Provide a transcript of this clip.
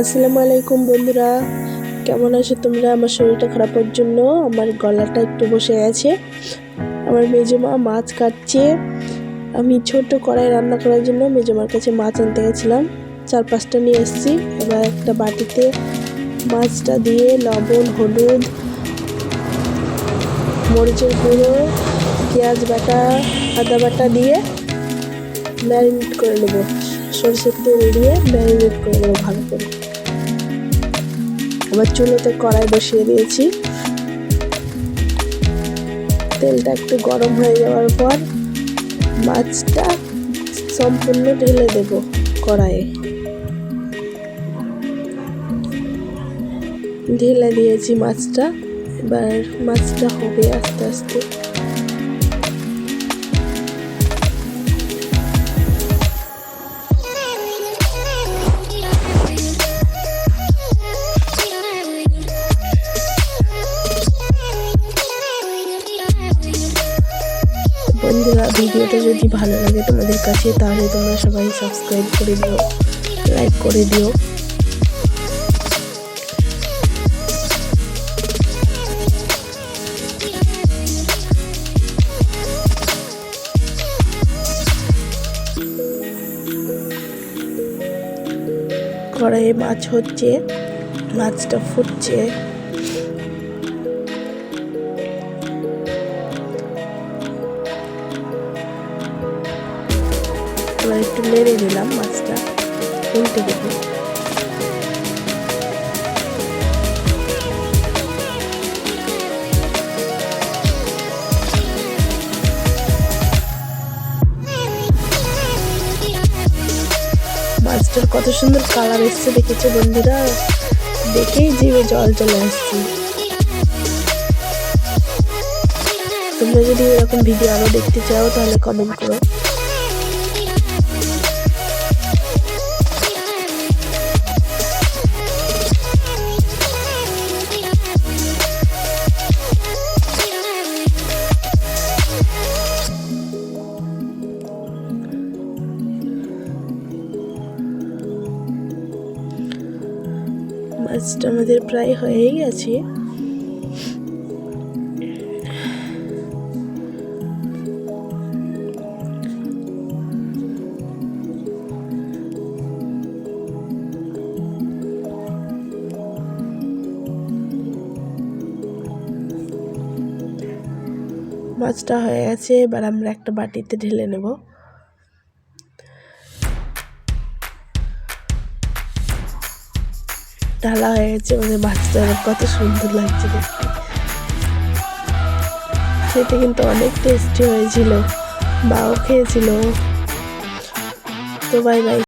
আসসালামু আলাইকুম বন্ধুরা। কেমন আছো তোমরা? আমার শরীরটা খারাপের জন্য আমার গলাটা একটু বসে গেছে আমার মেজমা মাছ কাটছে। আমি ছোট কড়াই রান্না করার জন্য মেজমার কাছে মাছ আনতে গেছিলাম। চার পাঁচটা নিয়ে এসেছি। এবার একটা বাটিতে মাছটা দিয়ে লবণ, হলুদ, মরিচের গুঁড়ো, পেঁয়াজ বাটা, আদা বাটা দিয়ে ম্যারিনেট করে নেব। সরষের তেল দিয়ে ম্যারিনেট করে নেব ভালো করে। আবার চুলোতে কড়াই বসিয়ে দিয়েছি। তেলটা একটু গরম হয়ে যাওয়ার পর মাছটা সম্পূর্ণ ঢেলে দেব কড়াইয়ে। ঢেলে দিয়েছি মাছটা। এবার মাছটা হবে আস্তে আস্তে। বন্ধুরা, ভিডিওটা যদি ভালো লাগে তোমাদের কাছে, তাহলে তোমরা সবাই সাবস্ক্রাইব করে দিও লাইক করে দিও। কড়াইয়ে মাছ হচ্ছে, মাছটা ফুটছে। একটু নেড়ে দিলাম মাছটা উল্টে দেবো মাছটার কত সুন্দর কালার এসছে, দেখেছ বন্ধুরা? দেখেই জিভে জল চলে আসছে। তোমরা যদি এরকম ভিডিও আরও দেখতে চাও, তাহলে কমেন্ট করো। মাছটা আমাদের প্রায় হয়েই গেছে। মাছটা হয়ে গেছে এবার আমরা একটা বাটিতে ঢেলে নেব। ঢালা হয়ে গেছে আমাদের বাচ্চার কত সুন্দর লাগছে দেখতে। খেতে কিন্তু অনেক টেস্টি হয়েছিল। বাও খেয়েছিল। তো বাই বাই